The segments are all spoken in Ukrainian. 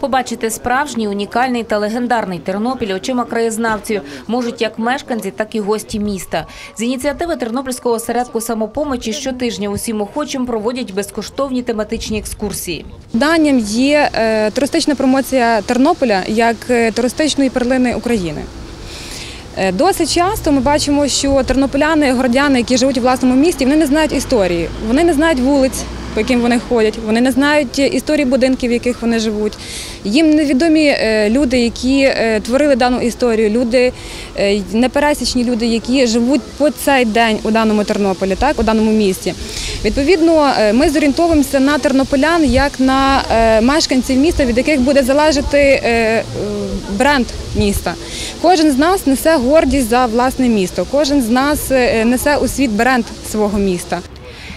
Побачити справжній, унікальний та легендарний Тернопіль очима краєзнавців можуть як мешканці, так і гості міста. З ініціативи Тернопільського осередку самопомочі щотижня усім охочим проводять безкоштовні тематичні екскурсії. Данням є е, туристична промоція Тернополя як е, туристичної перлини України. Е, Досить часто ми бачимо, що тернополяни, городяни, які живуть у власному місті, вони не знають історії, вони не знають вулиць, по яким вони ходять, вони не знають історії будинків, в яких вони живуть. Їм невідомі е, люди, які е, творили дану історію, люди, е, непересічні люди, які живуть по цей день у даному Тернополі, так, у даному місті. Відповідно, ми зорієнтовуємося на тернополян як на мешканців міста, від яких буде залежати бренд міста. Кожен з нас несе гордість за власне місто, кожен з нас несе у світ бренд свого міста.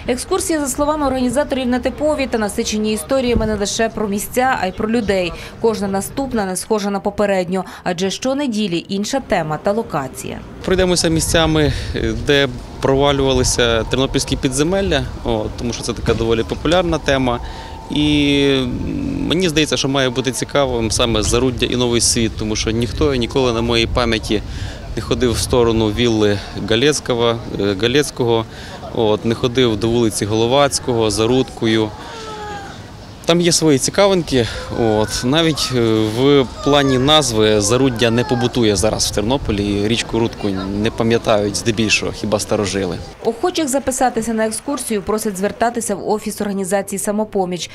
Екскурсії, за словами організаторів, нетипові та насичені історіями не лише про місця, а й про людей. Кожна наступна не схожа на попередню, адже щонеділі інша тема та локація. Пройдемося місцями, де провалювалися тернопільські підземелля, тому що це така доволі популярна тема. І мені здається, що має бути цікавим саме заруддя і новий світ, тому що ніхто ніколи на моїй пам'яті не ходив в сторону вілли Галецького, е, Галецького от, не ходив до вулиці Головацького, Зарудкою. Там є свої цікавинки. От навіть е, в плані назви заруддя не побутує зараз в Тернополі. Річку Рудку не пам'ятають здебільшого, хіба старожили. Охочих записатися на екскурсію просять звертатися в офіс організації «Самопоміч».